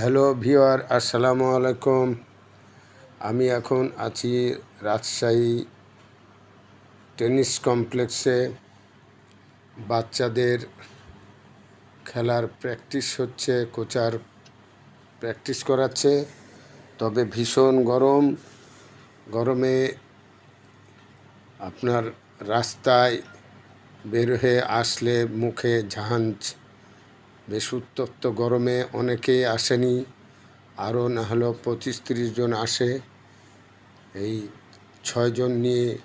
Hello ভিওয়ার আসসালামু আলাইকুম। আমি এখন আছি রাজশাহী টেনিস কমপ্লেক্সে। বাচ্চাদের খেলার প্র্যাকটিস হচ্ছে, কোচার প্র্যাকটিস করাচ্ছে। তবে ভীষণ গরম। গরমে আপনার রাস্তায় বের হয়ে আসলে মুখে ঝাঁঝ বেশ উত্তপ্ত গরমে অনেকেই আসেনি। আরও না হলেও পঁচিশ তিরিশ জন আসে। এই ছয়জন নিয়ে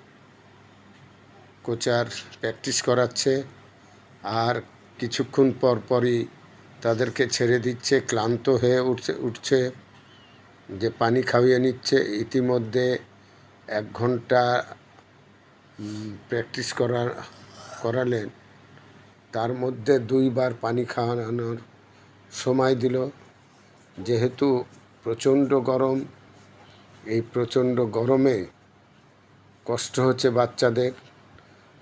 কোচার প্র্যাকটিস করাচ্ছে। আর কিছুক্ষণ পর পরই তাদেরকে ছেড়ে দিচ্ছে, ক্লান্ত হয়ে উঠছে উঠছে যে পানি খাইয়ে নিচ্ছে। ইতিমধ্যে এক ঘণ্টা প্র্যাকটিস করা করালেন। তার মধ্যে দুইবার পানি খাওয়ানোর সময় দিল। যেহেতু প্রচণ্ড গরম, এই প্রচণ্ড গরমে কষ্ট হচ্ছে বাচ্চাদের,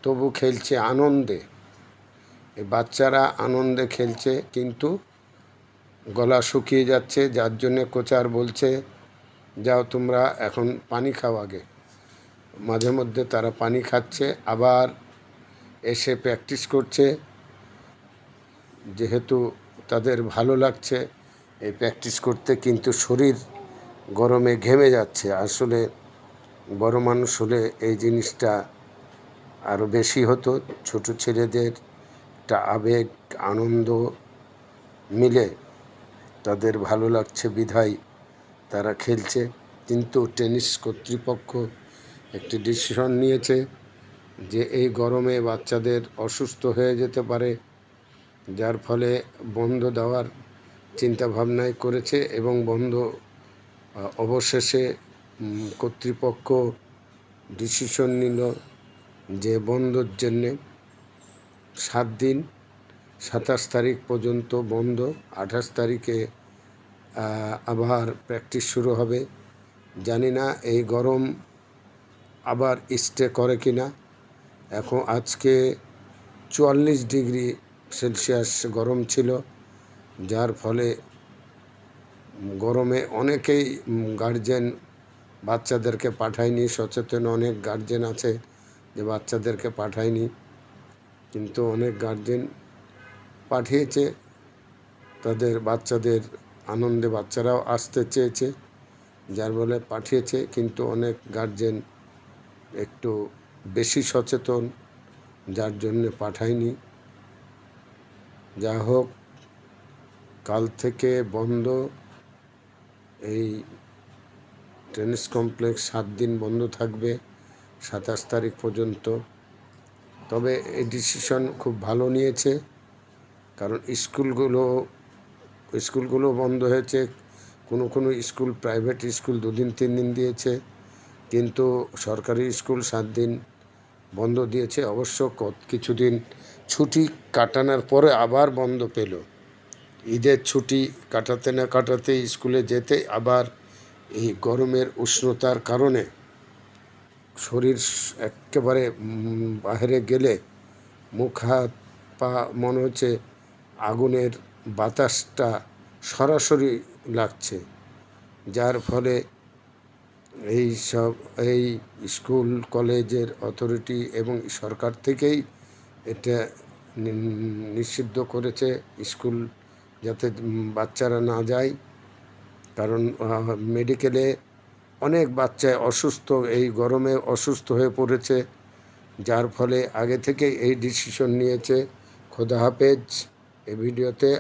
তবু খেলছে আনন্দে। এই বাচ্চারা আনন্দে খেলছে, কিন্তু গলা শুকিয়ে যাচ্ছে, যার জন্যে কোচার বলছে, যাও তোমরা এখন পানি খাও আগে। মাঝে মধ্যে তারা পানি খাচ্ছে, আবার এসে প্র্যাকটিস করছে। যেহেতু তাদের ভালো লাগছে, এই প্র্যাকটিস করতে, কিন্তু শরীর গরমে ঘেমে যাচ্ছে। আসলে বড় মানুষ হলে এই জিনিসটা আরও বেশি হতো। ছোট ছেলেদের একটা আবেগ, আনন্দ মিলে তাদের ভালো লাগছে, বিধায় তারা খেলছে। কিন্তু টেনিস কর্তৃপক্ষ একটি ডিসিশন নিয়েছে যে এই গরমে বাচ্চাদের অসুস্থ হয়ে যেতে পারে। যার ফলে বন্ধ দেওয়ার চিন্তা ভাবনাই করেছে এবং বন্ধ অবশেষে কর্তৃপক্ষ ডিসিশন নিল যে বন্ধর জন্যে সাত দিন, সাতাশ তারিখ পর্যন্ত বন্ধ, আঠাশ তারিখে আবার প্র্যাকটিস শুরু হবে। জানি না এই গরম আবার স্টে করে কি না এখন আজকে চুয়াল্লিশ ডিগ্রি সেলসিয়াস গরম ছিল, যার ফলে গরমে অনেকেই গার্জেন বাচ্চাদেরকে পাঠায়নি, সচেতন অনেক গার্জেন আছে যে বাচ্চাদেরকে পাঠায়নি, কিন্তু অনেক গার্জেন পাঠিয়েছে, তাদের বাচ্চাদের আনন্দে বাচ্চারাও আসতে চেয়েছে, যার বলে পাঠিয়েছে, কিন্তু অনেক গার্জেন একটু বেশি সচেতন, যার জন্য পাঠায়নি। যা হোক কাল থেকে বন্ধ। এই টেনিস কমপ্লেক্স সাত দিন বন্ধ থাকবে, সাতাশ তারিখ পর্যন্ত। তবে এই ডিসিশন খুব ভালো নিয়েছে, কারণ স্কুলগুলো স্কুলগুলো বন্ধ হয়েছে। কোনো কোনো স্কুল প্রাইভেট স্কুল দুদিন, তিন দিন দিয়েছে, কিন্তু সরকারি স্কুল সাত দিন বন্ধ দিয়েছে। অবশ্য কিছুদিন ছুটি কাটানোর পরে আবার বন্ধ পেল। ঈদের ছুটি কাটাতে না কাটাতে স্কুলে যেতে আবার এই গরমের উষ্ণতার কারণে শরীর একেবারে বাইরে গেলে মুখ, হাত, পা, মনে হচ্ছে আগুনের বাতাসটা সরাসরি লাগছে। যার ফলে এই সব, এই স্কুল, কলেজের অথরিটি এবং সরকার থেকেই এটা নিষিদ্ধ করেছে স্কুল যাতে বাচ্চারা না যায়। কারণ মেডিকেলে অনেক বাচ্চা অসুস্থ, এই গরমে অসুস্থ হয়ে পড়েছে, যার ফলে আগে থেকে এই ডিসিশন নিয়েছে। খোদা হাফেজ এই ভিডিওতে